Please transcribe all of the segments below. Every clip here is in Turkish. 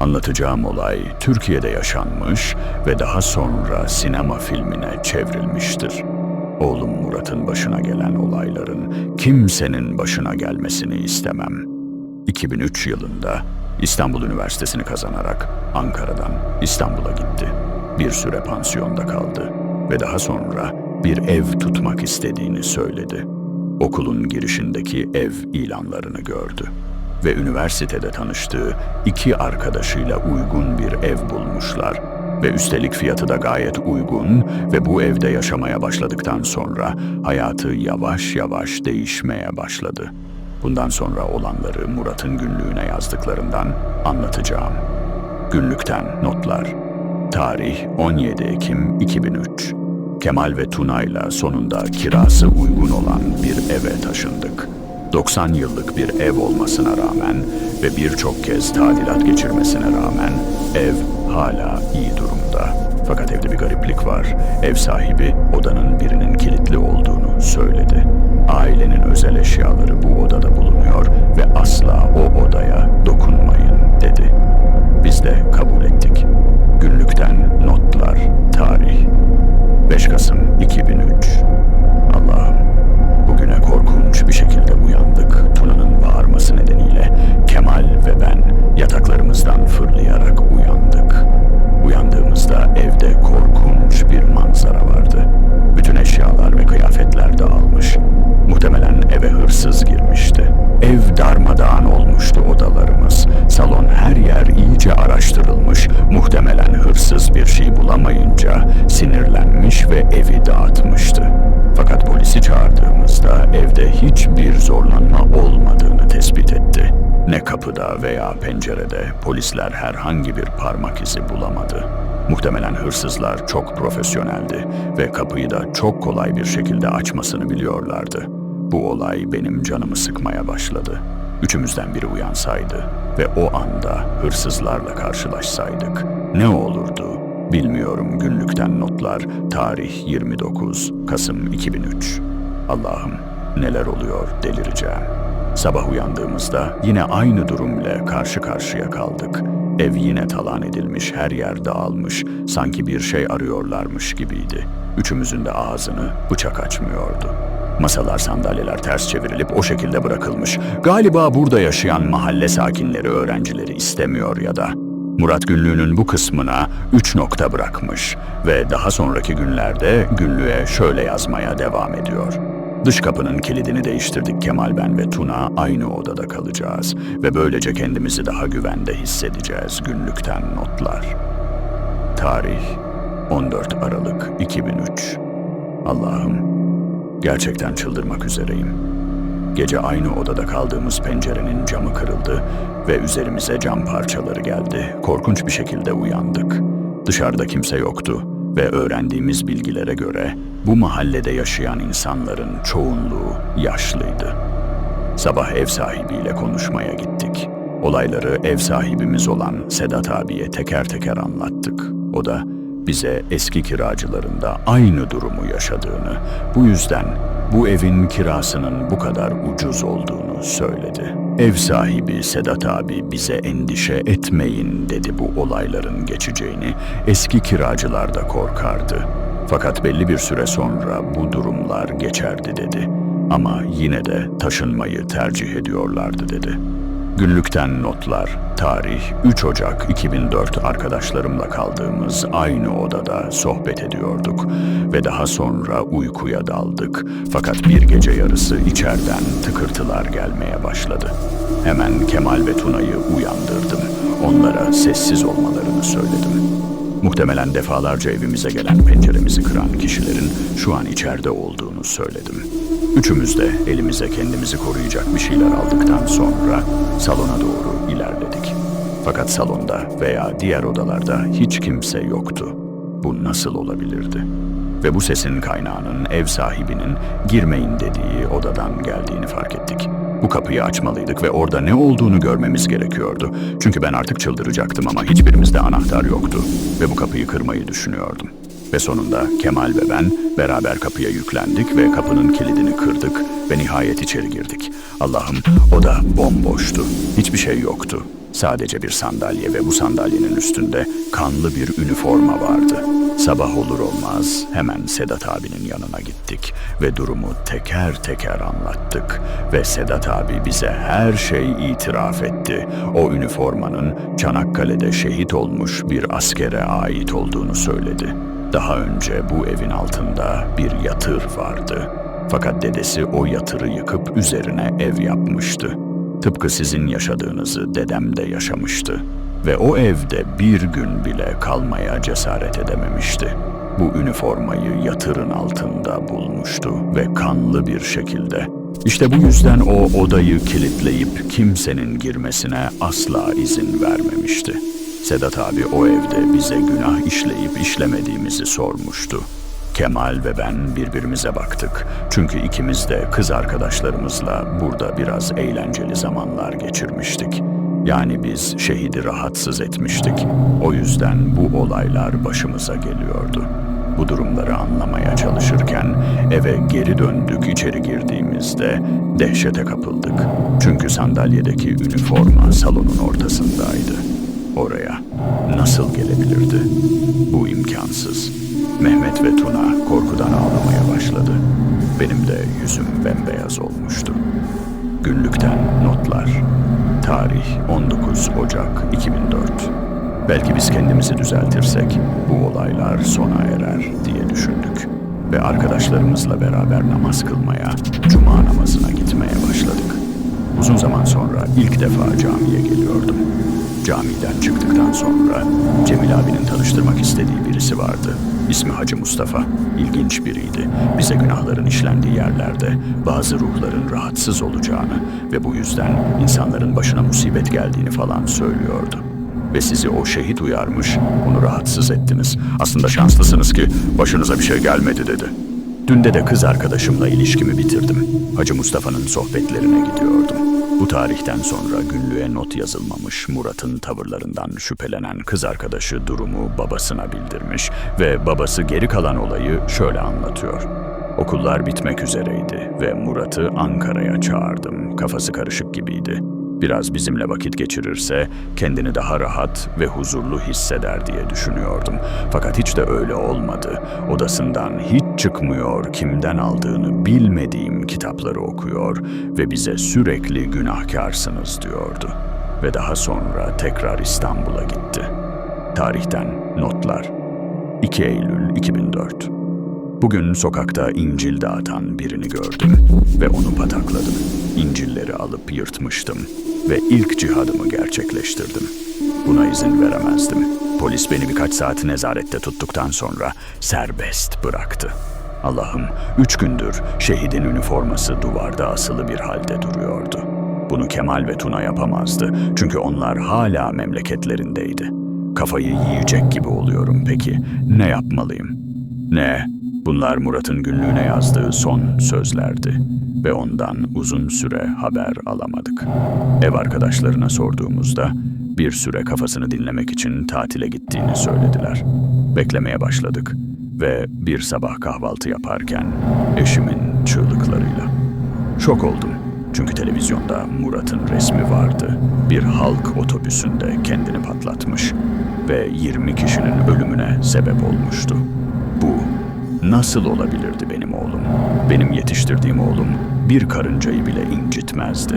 Anlatacağım olay Türkiye'de yaşanmış ve daha sonra sinema filmine çevrilmiştir. Oğlum Murat'ın başına gelen olayların kimsenin başına gelmesini istemem. 2003 yılında İstanbul Üniversitesi'ni kazanarak Ankara'dan İstanbul'a gitti. Bir süre pansiyonda kaldı ve daha sonra bir ev tutmak istediğini söyledi. Okulun girişindeki ev ilanlarını gördü ve üniversitede tanıştığı iki arkadaşıyla uygun bir ev bulmuşlar ve üstelik fiyatı da gayet uygun ve bu evde yaşamaya başladıktan sonra hayatı yavaş yavaş değişmeye başladı. Bundan sonra olanları Murat'ın günlüğüne yazdıklarından anlatacağım. Günlükten notlar. Tarih 17 Ekim 2003. Kemal ve Tuna'yla sonunda kirası uygun olan bir eve taşındık. 90 yıllık bir ev olmasına rağmen ve birçok kez tadilat geçirmesine rağmen ev hala iyi durumda. Fakat evde bir gariplik var. Ev sahibi odanın birinin kilitli olduğunu söyledi. Ailenin özel eşyaları bu odada bulunuyor ve asla ve evi dağıtmıştı. Fakat polisi çağırdığımızda evde hiçbir zorlanma olmadığını tespit etti. Ne kapıda veya pencerede polisler herhangi bir parmak izi bulamadı. Muhtemelen hırsızlar çok profesyoneldi ve kapıyı da çok kolay bir şekilde açmasını biliyorlardı. Bu olay benim canımı sıkmaya başladı. Üçümüzden biri uyansaydı ve o anda hırsızlarla karşılaşsaydık ne olurdu? Bilmiyorum günlükten notlar tarih 29 Kasım 2003. Allah'ım neler oluyor delireceğim. Sabah uyandığımızda yine aynı durum ile karşı karşıya kaldık. Ev yine talan edilmiş, her yer dağılmış, sanki bir şey arıyorlarmış gibiydi. Üçümüzün de ağzını bıçak açmıyordu. Masalar, sandalyeler ters çevrilip o şekilde bırakılmış. Galiba burada yaşayan mahalle sakinleri öğrencileri istemiyor ya da. Murat günlüğünün bu kısmına 3 nokta bırakmış ve daha sonraki günlerde günlüğe şöyle yazmaya devam ediyor. Dış kapının kilidini değiştirdik Kemal ben ve Tuna aynı odada kalacağız ve böylece kendimizi daha güvende hissedeceğiz günlükten notlar. Tarih 14 Aralık 2003 Allah'ım gerçekten çıldırmak üzereyim. Gece aynı odada kaldığımız pencerenin camı kırıldı ve üzerimize cam parçaları geldi. Korkunç bir şekilde uyandık. Dışarıda kimse yoktu ve öğrendiğimiz bilgilere göre bu mahallede yaşayan insanların çoğunluğu yaşlıydı. Sabah ev sahibiyle konuşmaya gittik. Olayları ev sahibimiz olan Sedat abiye teker teker anlattık. O da bize eski kiracılarında aynı durumu yaşadığını, bu yüzden bu evin kirasının bu kadar ucuz olduğunu söyledi. Ev sahibi Sedat abi bize endişe etmeyin dedi bu olayların geçeceğini. Eski kiracılar da korkardı. Fakat belli bir süre sonra bu durumlar geçerdi dedi. Ama yine de taşınmayı tercih ediyorlardı dedi. Günlükten notlar, tarih 3 Ocak 2004 arkadaşlarımla kaldığımız aynı odada sohbet ediyorduk ve daha sonra uykuya daldık. Fakat bir gece yarısı içeriden tıkırtılar gelmeye başladı. Hemen Kemal ve Tuna'yı uyandırdım. Onlara sessiz olmalarını söyledim. Muhtemelen defalarca evimize gelen penceremizi kıran kişilerin şu an içeride olduğunu söyledim. Üçümüz de elimize kendimizi koruyacak bir şeyler aldıktan sonra salona doğru ilerledik. Fakat salonda veya diğer odalarda hiç kimse yoktu. Bu nasıl olabilirdi? Ve bu sesin kaynağının ev sahibinin girmeyin dediği odadan geldiğini fark ettik. Bu kapıyı açmalıydık ve orada ne olduğunu görmemiz gerekiyordu. Çünkü ben artık çıldıracaktım ama hiçbirimizde anahtar yoktu ve bu kapıyı kırmayı düşünüyordum. Ve sonunda Kemal ve ben beraber kapıya yüklendik ve kapının kilidini kırdık ve nihayet içeri girdik. Allah'ım o da bomboştu. Hiçbir şey yoktu. Sadece bir sandalye ve bu sandalyenin üstünde kanlı bir üniforma vardı. Sabah olur olmaz hemen Sedat abinin yanına gittik ve durumu teker teker anlattık ve Sedat abi bize her şey itiraf etti. O üniformanın Çanakkale'de şehit olmuş bir askere ait olduğunu söyledi. Daha önce bu evin altında bir yatır vardı. Fakat dedesi o yatırı yıkıp üzerine ev yapmıştı. Tıpkı sizin yaşadığınızı dedem de yaşamıştı. Ve o evde bir gün bile kalmaya cesaret edememişti. Bu üniformayı yatırın altında bulmuştu ve kanlı bir şekilde. İşte bu yüzden o odayı kilitleyip kimsenin girmesine asla izin vermemişti. Sedat abi o evde bize günah işleyip işlemediğimizi sormuştu. Kemal ve ben birbirimize baktık. Çünkü ikimiz de kız arkadaşlarımızla burada biraz eğlenceli zamanlar geçirmiştik. Yani biz şehidi rahatsız etmiştik. O yüzden bu olaylar başımıza geliyordu. Bu durumları anlamaya çalışırken eve geri döndük içeri girdiğimizde dehşete kapıldık. Çünkü sandalyedeki üniforma salonun ortasındaydı. Oraya nasıl gelebilirdi? Bu imkansız. Mehmet ve Tuna korkudan ağlamaya başladı. Benim de yüzüm bembeyaz olmuştu. Günlükten notlar. Tarih 19 Ocak 2004. Belki biz kendimizi düzeltirsek bu olaylar sona erer diye düşündük. Ve arkadaşlarımızla beraber namaz kılmaya, cuma namazına gitmeye başladık. Uzun zaman sonra ilk defa camiye geliyordum. Camiden çıktıktan sonra Cemil abinin tanıştırmak istediği birisi vardı. İsmi Hacı Mustafa. İlginç biriydi. Bize günahların işlendiği yerlerde bazı ruhların rahatsız olacağını ve bu yüzden insanların başına musibet geldiğini falan söylüyordu. Ve sizi o şehit uyarmış, onu rahatsız ettiniz. Aslında şanslısınız ki başınıza bir şey gelmedi dedi. Dün de de kız arkadaşımla ilişkimi bitirdim. Hacı Mustafa'nın sohbetlerine gidiyordum. Bu tarihten sonra günlüğe not yazılmamış Murat'ın tavırlarından şüphelenen kız arkadaşı durumu babasına bildirmiş ve babası geri kalan olayı şöyle anlatıyor. Okullar bitmek üzereydi ve Murat'ı Ankara'ya çağırdım. Kafası karışık gibiydi. Biraz bizimle vakit geçirirse kendini daha rahat ve huzurlu hisseder diye düşünüyordum. Fakat hiç de öyle olmadı. Odasından hiç çıkmıyor, kimden aldığını bilmediğim kitapları okuyor ve bize sürekli günahkarsınız diyordu. Ve daha sonra tekrar İstanbul'a gitti. Tarihten notlar. 2 Eylül 2004 Bugün sokakta İncil dağıtan birini gördüm ve onu patakladım. İncilleri alıp yırtmıştım ve ilk cihadımı gerçekleştirdim. Buna izin veremezdim. Polis beni birkaç saat nezarette tuttuktan sonra serbest bıraktı. Allah'ım üç gündür şehidin üniforması duvarda asılı bir halde duruyordu. Bunu Kemal ve Tuna yapamazdı çünkü onlar hala memleketlerindeydi. Kafayı yiyecek gibi oluyorum peki. Ne yapmalıyım? Ne? Bunlar Murat'ın günlüğüne yazdığı son sözlerdi ve ondan uzun süre haber alamadık. Ev arkadaşlarına sorduğumuzda bir süre kafasını dinlemek için tatile gittiğini söylediler. Beklemeye başladık ve bir sabah kahvaltı yaparken eşimin çığlıklarıyla. Şok oldum çünkü televizyonda Murat'ın resmi vardı. Bir halk otobüsünde kendini patlatmış ve 20 kişinin ölümüne sebep olmuştu. Bu Nasıl olabilirdi benim oğlum? Benim yetiştirdiğim oğlum bir karıncayı bile incitmezdi.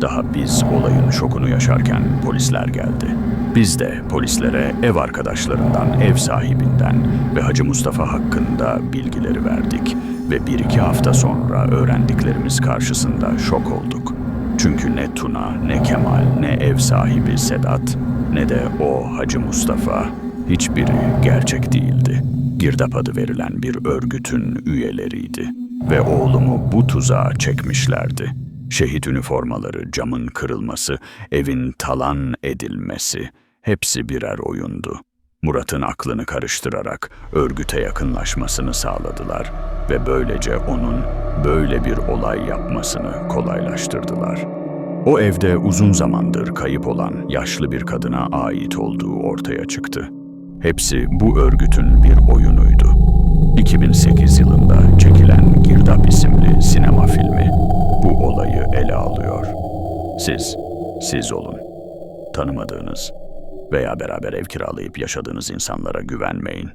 Daha biz olayın şokunu yaşarken polisler geldi. Biz de polislere ev arkadaşlarından, ev sahibinden ve Hacı Mustafa hakkında bilgileri verdik ve bir iki hafta sonra öğrendiklerimiz karşısında şok olduk. Çünkü ne Tuna, ne Kemal, ne ev sahibi Sedat, ne de o Hacı Mustafa hiçbiri gerçek değildi girdap adı verilen bir örgütün üyeleriydi ve oğlumu bu tuzağa çekmişlerdi. Şehit üniformaları, camın kırılması, evin talan edilmesi hepsi birer oyundu. Murat'ın aklını karıştırarak örgüte yakınlaşmasını sağladılar ve böylece onun böyle bir olay yapmasını kolaylaştırdılar. O evde uzun zamandır kayıp olan yaşlı bir kadına ait olduğu ortaya çıktı. Hepsi bu örgütün bir oyunuydu. 2008 yılında çekilen Girdap isimli sinema filmi bu olayı ele alıyor. Siz, siz olun. tanımadığınız veya beraber ev kiralayıp yaşadığınız insanlara güvenmeyin.